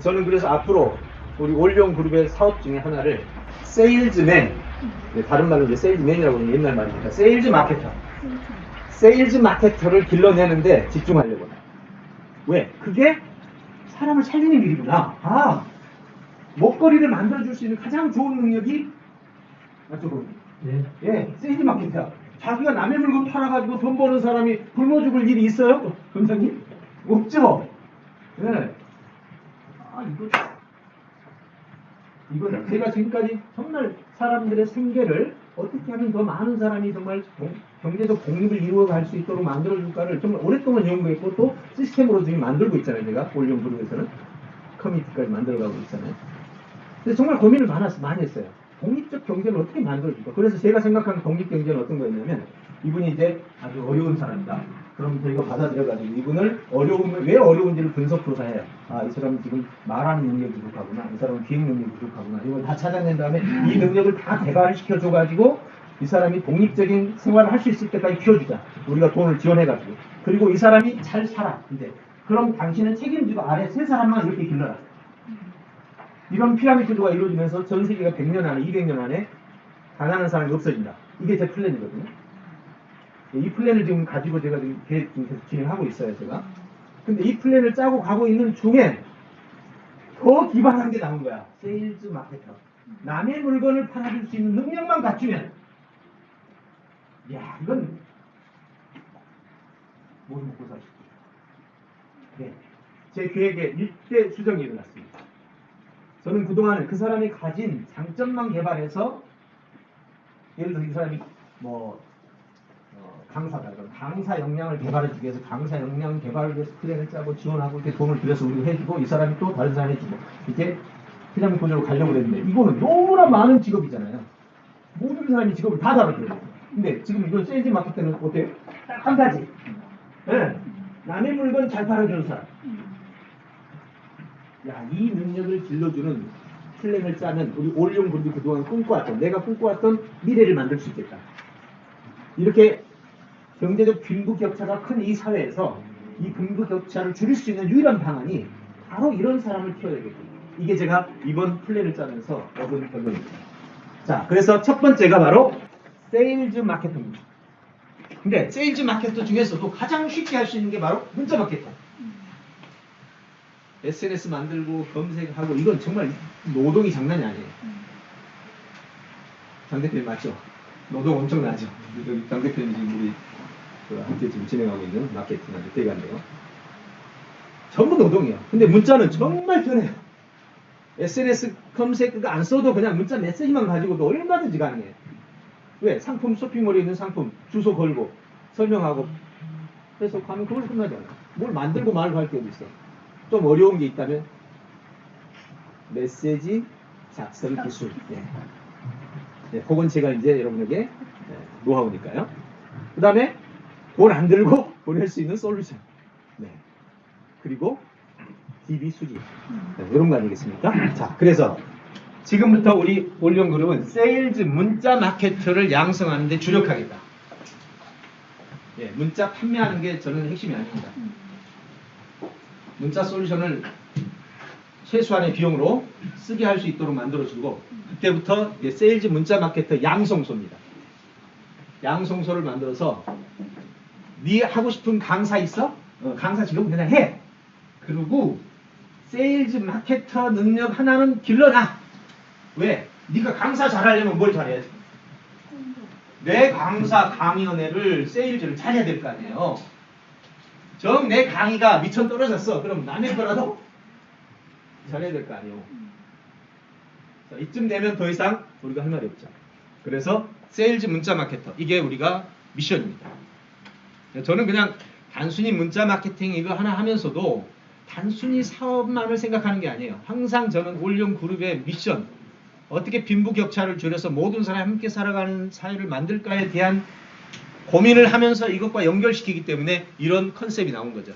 저는 그래서 앞으로 우리 올영 그룹의 사업 중에 하나를 세일즈맨, 네, 다른 말로 이제 세일즈맨이라고 하는 옛날 말입니다. 세일즈 마케터. 세일즈 마케터를 길러내는데 집중하려고. 해요. 왜? 그게 사람을 살리는 길이구나. 아, 먹거리를 만들어줄 수 있는 가장 좋은 능력이 맞죠? 네. 예, 세일즈 마케터야. 자기가 남의 물건 팔아가지고 돈 버는 사람이 굶어 죽을 일이 있어요? 원장님? 없죠? 예. 아, 이거, 이거 제가 지금까지 정말 사람들의 생계를 어떻게 하면 더 많은 사람이 정말 경- 경제적 독립을 이루어갈 수 있도록 만들어줄까를 정말 오랫동안 연구했고 또 시스템으로 지금 만들고 있잖아요. 제가 올영 그룹에서는 커뮤니티까지 만들어가고 있잖아요. 근데 정말 고민을 많았, 많이 했어요. 독립적 경제를 어떻게 만들어줄까? 그래서 제가 생각하는 독립 경제는 어떤 거였냐면 이분이 이제 아주 어려운 사람이다. 그럼 저희가 받아들여가지고 이분을 어려움을 왜 어려운지를 분석 조사해요. 아, 이 사람은 지금 말하는 능력이 부족하구나. 이 사람은 기획 능력이 부족하구나. 이걸 다 찾아낸 다음에 이 능력을 다 개발을 시켜줘가지고 이 사람이 독립적인 생활을 할 수 있을 때까지 키워주자. 우리가 돈을 지원해가지고. 그리고 이 사람이 잘 살아. 근데 그럼 당신은 책임지고 아래 세 사람만 이렇게 길러라. 이런 피라미드가 이루어지면서 전 세계가 100년 안에, 200년 안에 가난한 사람이 없어진다. 이게 제 플랜이거든요. 이 플랜을 지금 가지고 제가 지금 계획 지금 계속 진행하고 있어요, 제가. 근데 이 플랜을 짜고 가고 있는 중에 더 기발한 게 나온 거야. 세일즈 마케터. 남의 물건을 팔아줄 수 있는 능력만 갖추면, 야, 이건 모두 먹고 있다. 네. 제 계획에 일대 수정이 일어났습니다. 저는 그동안 그 사람이 가진 장점만 개발해서 예를 들어 이 사람이 뭐 어, 강사다 그럼 강사 역량을 개발해주기 위해서 강사 역량 개발을 위해서 플랜을 짜고 지원하고 이렇게 돈을 들여서 우리가 해주고 이 사람이 또 다른 사람 해주고 이렇게 피라미드 구조로 가려고 했는데 이거는 너무나 많은 직업이잖아요. 모든 사람이 직업을 다 다뤄줘요. 근데 지금 이건 세일즈 마켓 때는 어때요? 딱한 가지. 예. 남의 물건 잘 팔아주는 사람. 야, 이 능력을 길러주는 플랜을 짜면 우리 올용 그룹이 그동안 꿈꿔왔던, 내가 꿈꿔왔던 미래를 만들 수 있겠다. 이렇게 경제적 빈부격차가 큰 이 사회에서 이 빈부격차를 줄일 수 있는 유일한 방안이 바로 이런 사람을 키워야겠다. 이게 제가 이번 플랜을 짜면서 얻은 결론입니다. 자, 그래서 첫 번째가 바로 세일즈 마케터입니다. 근데 세일즈 마케터 중에서도 가장 쉽게 할 수 있는 게 바로 문자 마케터. SNS 만들고 검색하고 이건 정말 노동이 장난이 아니에요. 장 대표님 맞죠? 노동 엄청나죠? 장 대표님 지금 우리 그 함께 지금 진행하고 있는 마케팅 아주 대가인데요. 전부 노동이에요. 근데 문자는 정말 편해요. SNS 검색 그거 안 써도 그냥 문자 메시지만 가지고도 얼마든지 가능해요. 왜? 상품 쇼핑몰에 있는 상품 주소 걸고 설명하고 해서 가면 그걸 끝나잖아. 뭘 만들고 말고 할 게 어디 있어? 좀 어려운 게 있다면 메시지 작성 기술. 네. 네, 그건 제가 이제 여러분에게 네, 노하우니까요. 그 다음에 돈 안 들고 보낼 수 있는 솔루션. 네. 그리고 DB 수집. 네, 이런 거 아니겠습니까? 자, 그래서 지금부터 우리 올영 그룹은 세일즈 문자 마케터를 양성하는데 주력하겠다. 예, 문자 판매하는 게 저는 핵심이 아닙니다. 문자 솔루션을 최소한의 비용으로 쓰게 할 수 있도록 만들어주고 그때부터 세일즈 문자 마케터 양성소입니다. 양성소를 만들어서 네 하고 싶은 강사 있어? 어, 강사 지금 그냥 해. 그리고 세일즈 마케터 능력 하나는 길러놔. 왜? 네가 강사 잘하려면 뭘 잘해야지? 내 강사 강연회를 세일즈를 잘해야 될 거 아니에요. 정 내 강의가 미천 떨어졌어. 그럼 남의 거라도 잘해야 될 거 아니에요. 자, 이쯤 되면 더 이상 우리가 할 말이 없죠. 그래서 세일즈 문자 마케터 이게 우리가 미션입니다. 저는 그냥 단순히 문자 마케팅 이거 하나 하면서도 단순히 사업만을 생각하는 게 아니에요. 항상 저는 올영 그룹의 미션 어떻게 빈부격차를 줄여서 모든 사람이 함께 살아가는 사회를 만들까에 대한 고민을 하면서 이것과 연결시키기 때문에 이런 컨셉이 나온 거죠.